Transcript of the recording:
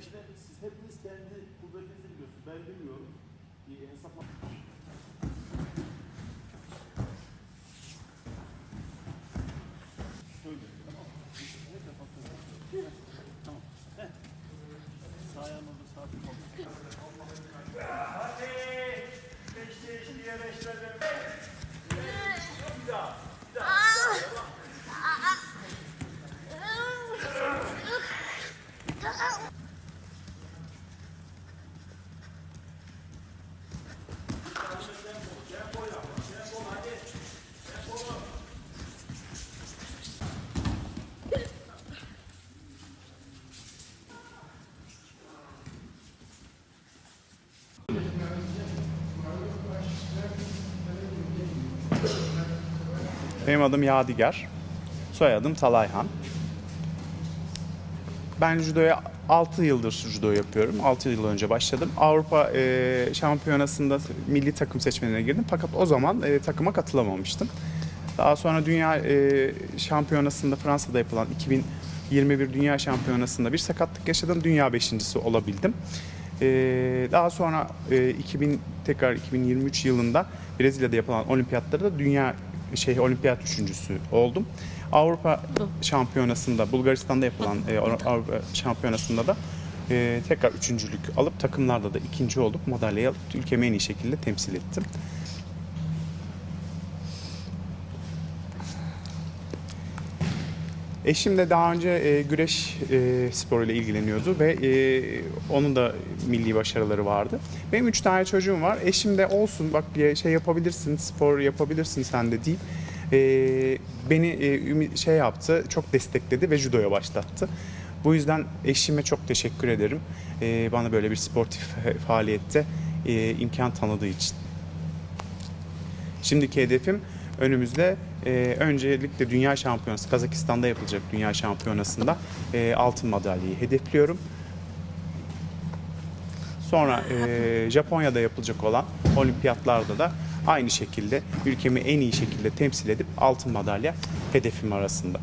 işte siz hepiniz kendi kudretinizi biliyorsunuz. Ben bilmiyorum. Bir hesaplama. Şöyle. Tamam. Ne kapatın? Tamam. Heh. Sağ orada sağ tık Hadi. Beşte eşliğe beşlerden Benim adım Yadigar. Soyadım Talayhan. Ben judoya 6 yıldır judo yapıyorum. 6 yıl önce başladım. Avrupa e, Şampiyonası'nda milli takım seçmenine girdim. Fakat o zaman e, takıma katılamamıştım. Daha sonra Dünya e, Şampiyonası'nda Fransa'da yapılan 2021 Dünya Şampiyonası'nda bir sakatlık yaşadım. Dünya beşincisi olabildim. E, daha sonra e, 2000 tekrar 2023 yılında Brezilya'da yapılan olimpiyatlarda dünya şey olimpiyat üçüncüsü oldum. Avrupa Şampiyonası'nda Bulgaristan'da yapılan e, Avrupa Şampiyonası'nda da e, tekrar üçüncülük alıp takımlarda da ikinci olup madalyayı alıp ülkemi en iyi şekilde temsil ettim. Eşim de daha önce e, güreş e, sporuyla ilgileniyordu ve e, onun da milli başarıları vardı. Benim üç tane çocuğum var. Eşim de olsun bak şey yapabilirsin, spor yapabilirsin sen de deyip e, beni e, şey yaptı, çok destekledi ve judoya başlattı. Bu yüzden eşime çok teşekkür ederim. E, bana böyle bir sportif faaliyette e, imkan tanıdığı için. Şimdiki hedefim önümüzde e, öncelikle Dünya Şampiyonası, Kazakistan'da yapılacak Dünya Şampiyonası'nda e, altın madalyayı hedefliyorum. Sonra e, Japonya'da yapılacak olan olimpiyatlarda da aynı şekilde ülkemi en iyi şekilde temsil edip altın madalya hedefim arasında.